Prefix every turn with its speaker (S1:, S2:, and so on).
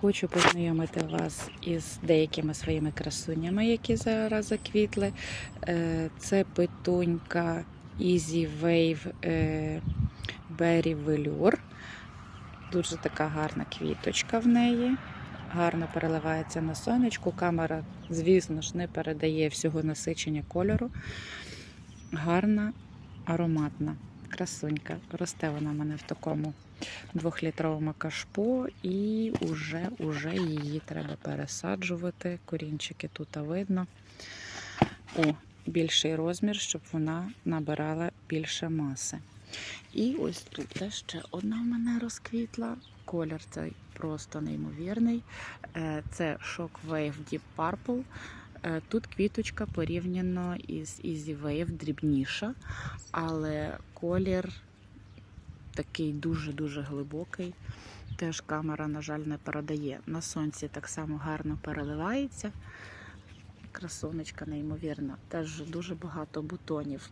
S1: Хочу познайомити вас із деякими своїми красунями, які зараз заквітли. Е, Це петунька Easy Wave е, Berry Velour. Дуже така гарна квіточка в неї. Гарно переливається на сонечку. Камера, звісно ж, не передає всього насичення кольору. Гарна, ароматна красунька. Росте вона в мене в такому двохлітровому кашпо, і уже, уже її треба пересаджувати. Корінчики тут видно. О, більший розмір, щоб вона набирала більше маси. І ось тут ще одна в мене розквітла. Колір цей просто неймовірний. Е, Це Shockwave Deep Purple. Е, Тут квіточка порівняно із Easy Wave дрібніша, але колір такий дуже-дуже глибокий. Теж камера, на жаль, не передає. На сонці так само гарно переливається. Красонечка, неймовірна. Теж дуже багато бутонів.